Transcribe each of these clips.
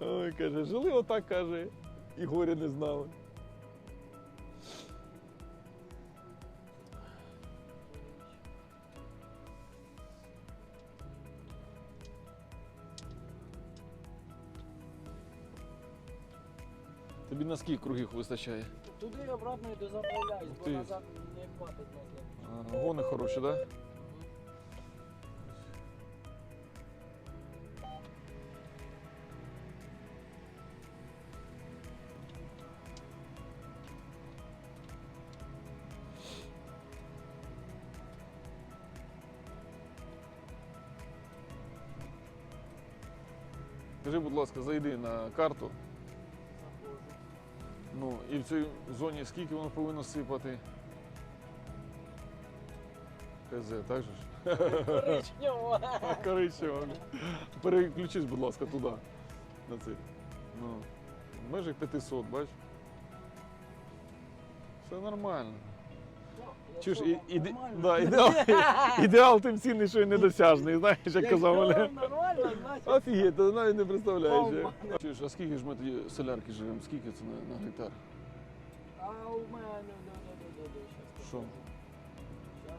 Ой, каже, жили отак, каже, і горя не знали. Тобі на скільки кругів вистачає? Туди обратно і дозаправляюсь, бо Ти- назад не хватить назад. А, Гони хороші, так? Да? Скажи, будь ласка, зайди на карту. Ну, і в цій зоні скільки воно повинно сипати? КЗ, так же ж? Коричнево. Коричнево. Переключись, будь ласка, туди. На цей. Ну, в межах 500, бач? Все нормально. Якщо Чуєш, і, іде- да, ідеал, ідеал тим цінний, що й недосяжний, знаєш, як казав нормально, Офігеть, ти навіть не представляєш. Як. Чуєш, а скільки ж ми тоді солярки живемо? Скільки це на, на гектар? А у мене, да, да, щас Що? покажу. Щас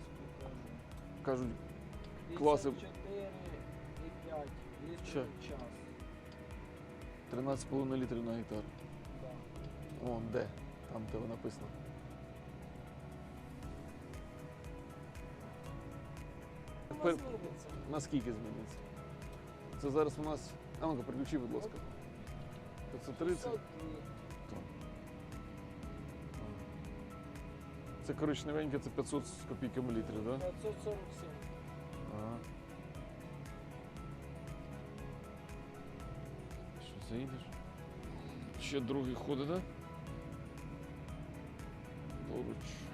покажу. Кажуть, Класи. 54 і 5 Що? літрів в час. 13,5 літрів на гектар. Да. О, де? Там в тебе написано. Тепер наскільки зміниться? Це зараз у нас. А ну-ка, переключи, будь ласка. 530. 502. Це коричневеньке, це 500 з копійками літрів, так? Да? 547. Ага. Що, заїдеш? Ще другий ходить, так? Да? Поруч.